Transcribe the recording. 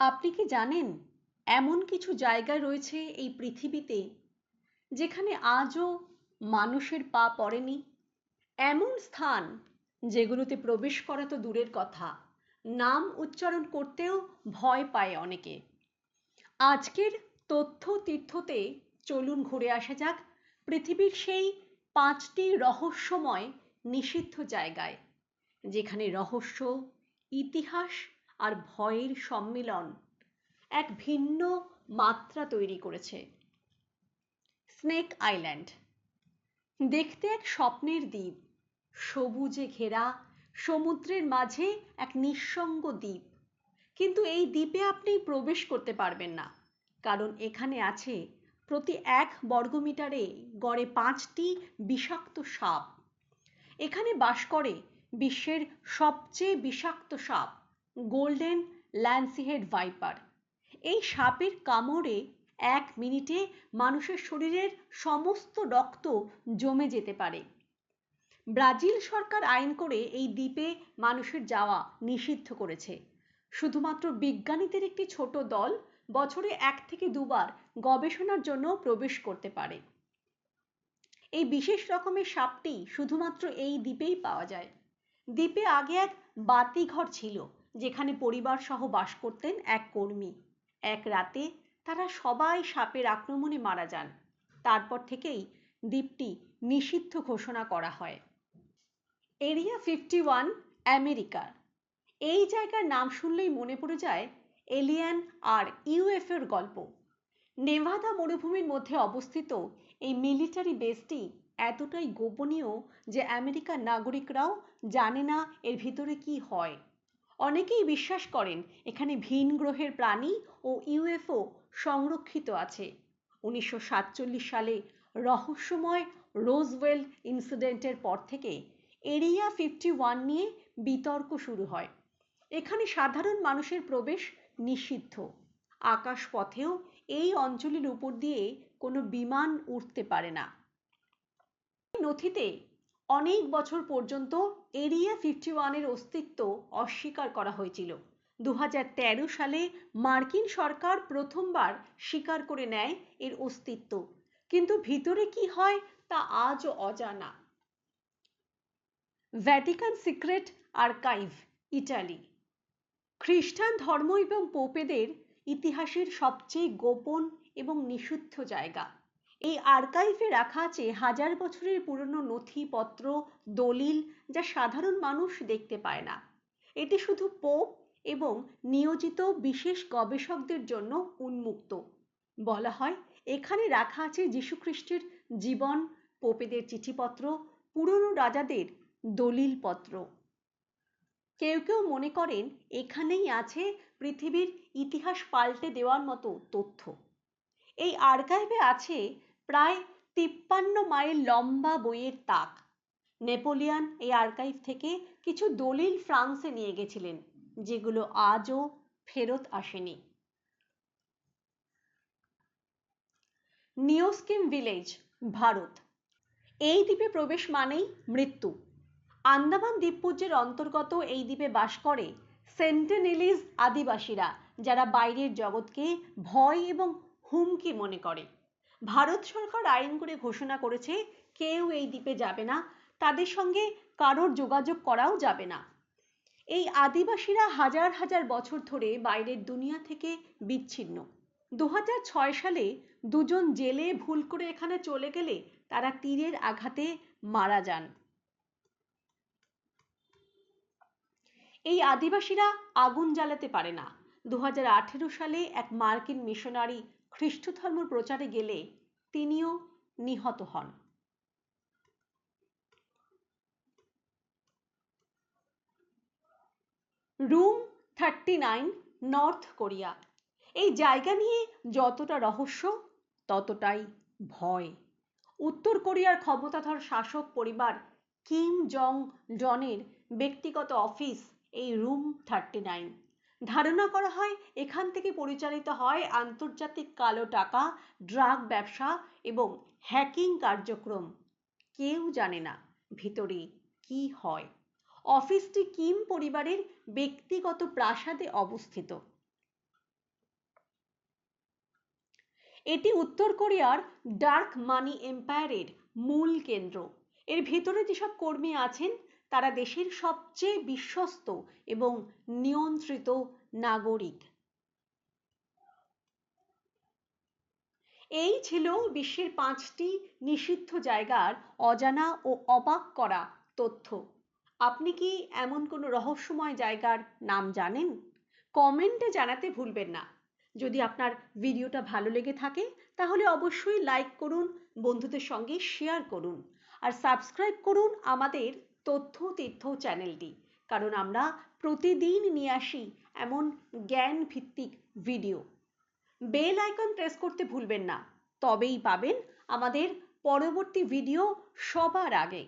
আপনি কি জানেন, এমন কিছু জায়গা রয়েছে এই পৃথিবীতে যেখানে আজও মানুষের পা পড়েনি? এমন স্থান যেগুলোতে প্রবেশ করা তো দূরের কথা, নাম উচ্চারণ করতেও ভয় পায় অনেকে। আজকের তথ্য তীর্থতে চলুন ঘুরে আসা যাক পৃথিবীর সেই পাঁচটি রহস্যময় নিষিদ্ধ জায়গায়, যেখানে রহস্য, ইতিহাস আর ভয়ের সম্মিলন এক ভিন্ন মাত্রা তৈরি করেছে। Snake island. দেখতে এক স্বপ্নের দ্বীপ, সবুজে ঘেরা, সমুদ্রের মাঝে এক নিঃসঙ্গ দ্বীপ। কিন্তু এই দ্বীপে আপনি প্রবেশ করতে পারবেন না, কারণ এখানে আছে প্রতি এক বর্গমিটারে গড়ে পাঁচটি বিষাক্ত সাপ। এখানে বাস করে বিশ্বের সবচেয়ে বিষাক্ত সাপ। গোল্ডেন ল্যান্সিহেড ভাইপার এই সাপের কামড়ে এক মিনিটে মানুষের শরীরের সমস্ত রক্ত জমে যেতে পারে। ব্রাজিল সরকার আইন করে এই দ্বীপে মানুষের যাওয়া নিষিদ্ধ করেছে। শুধুমাত্র বিজ্ঞানীদের একটি ছোট দল বছরে এক থেকে দুবার গবেষণার জন্য প্রবেশ করতে পারে। এই বিশেষ রকমের সাপটি শুধুমাত্র এই দ্বীপেই পাওয়া যায়। দ্বীপে আগে এক বাতিঘর ছিল। যেখানে পরিবার সহ বাস করতেন এক কর্মী। এক রাতে তারা সবাই সাপের আক্রমণে মারা যান। তারপর থেকেই দ্বীপটি নিষিদ্ধ ঘোষণা করা হয়। এরিয়া ফিফটি ওয়ান আমেরিকার এই জায়গার নাম শুনলেই মনে পড়ে যায় এলিয়ান আর ইউএফএর গল্প। নেভাদা মরুভূমির মধ্যে অবস্থিত এই মিলিটারি বেসটি এতটাই গোপনীয় যে আমেরিকার নাগরিকরাও জানে না এর ভিতরে কি হয়। অনেকেই বিশ্বাস করেন এখানে ভিন গ্রহের প্রাণী ও ইউএফও সংরক্ষিত আছে। উনিশশো সাতচল্লিশ সালে রহস্যময় রোজওয়েল ইনসিডেন্টের পর থেকে এরিয়া ফিফটি ওয়ান নিয়ে বিতর্ক শুরু হয়। এখানে সাধারণ মানুষের প্রবেশ নিষিদ্ধ। আকাশপথেও এই অঞ্চলের উপর দিয়ে কোনো বিমান উঠতে পারে না। নথিতে অনেক বছর পর্যন্ত এরিয়া ফিফটি ওয়ানের অস্তিত্ব অস্বীকার করা হয়েছিল। দু সালে মার্কিন সরকার প্রথমবার স্বীকার করে নেয় এর অস্তিত্ব। কিন্তু ভিতরে কি হয় তা আজও অজানা। ভ্যাটিকান সিক্রেট আর্কাইভ ইটালি খ্রিস্টান ধর্ম এবং পোপেদের ইতিহাসের সবচেয়ে গোপন এবং নিষিদ্ধ জায়গা। এই আর্কাইভে রাখা আছে হাজার বছরের পুরনো নথিপত্র, দলিল যা সাধারণ মানুষ দেখতে পায় না। এটি শুধু পোপ এবং নিয়োজিত বিশেষ গবেষকদের জন্য উন্মুক্ত। বলা হয়, এখানে রাখা আছে যীশুখ্রিস্টের জীবন, পোপেদের চিঠিপত্র, পুরনো রাজাদের দলিলপত্র। কেউ কেউ মনে করেন, এখানেই আছে পৃথিবীর ইতিহাস পাল্টে দেওয়ার মতো তথ্য। এই আর্কাইভে আছে প্রায় তিপ্পান্ন মাইল লম্বা বইয়ের তাক। নেপোলিয়ান এই আর্কাইভ থেকে কিছু দলিল ফ্রান্সে নিয়ে গেছিলেন, যেগুলো আজও ফেরত আসেনি। নিওস্কিম ভিলেজ, ভারত। এই দ্বীপে প্রবেশ মানেই মৃত্যু। আন্দামান দ্বীপপুঞ্জের অন্তর্গত এই দ্বীপে বাস করে সেন্টেনেলিজ আদিবাসীরা, যারা বাইরের জগৎকে ভয় এবং হুমকি মনে করে। ভারত সরকার আইন করে ঘোষণা করেছে, কেউ এই দ্বীপে যাবে না। তাদের সঙ্গে কারোর যোগাযোগ করাও যাবে না। এই আদিবাসীরা হাজার হাজার বছর ধরে বাইরের দুনিয়া থেকে বিচ্ছিন্ন। দু সালে দুজন জেলে ভুল করে এখানে চলে গেলে তারা তীরের আঘাতে মারা যান। এই আদিবাসীরা আগুন জ্বালাতে পারে না। দু হাজার আঠেরো সালে এক মার্কিন মিশনারি খ্রিস্ট ধর্ম প্রচারে গেলে তিনিও নিহত হন। Room thirty nine North Korea. এই জায়গা নিয়ে যতটা রহস্য, ততটাই ভয়। উত্তর কোরিয়ার ক্ষমতাধর শাসক পরিবার কিম জং জনের ব্যক্তিগত অফিস এই রুম থার্টি নাইন। ধারণা করা হয় এখান থেকে পরিচালিত হয় আন্তর্জাতিক কালো টাকা, ড্রাগ ব্যবসা এবং হ্যাকিং কার্যক্রম। কেউ জানে না ভিতরে কি হয়। অফিসটি কিম পরিবারের ব্যক্তিগত প্রাসাদে অবস্থিত। এটি উত্তর কোরিয়ার ডার্ক মানি এম্পায়ারের মূল কেন্দ্র। এর ভিতরে যেসব কর্মী আছেন তারা দেশের সবচেয়ে বিশ্বস্ত এবং নিয়ন্ত্রিত নাগরিক। এই ছিল বিশ্বের পাঁচটি নিষিদ্ধ জায়গার অজানা ও অবাক করা তথ্য। আপনি কি এমন কোনো রহস্যময় জায়গার নাম জানেন? কমেন্টে জানাতে ভুলবেন না। যদি আপনার ভিডিওটা ভালো লেগে থাকে, তাহলে অবশ্যই লাইক করুন, বন্ধুদের সঙ্গে শেয়ার করুন, আর সাবস্ক্রাইব করুন আমাদের তথ্য তীর্থ চ্যানেলটি কারণ আমরা প্রতিদিন নিয়ে আসি এমন জ্ঞান ভিত্তিক ভিডিও বেল আইকন প্রেস করতে ভুলবেন না। তবেই পাবেন আমাদের পরবর্তী ভিডিও সবার আগে।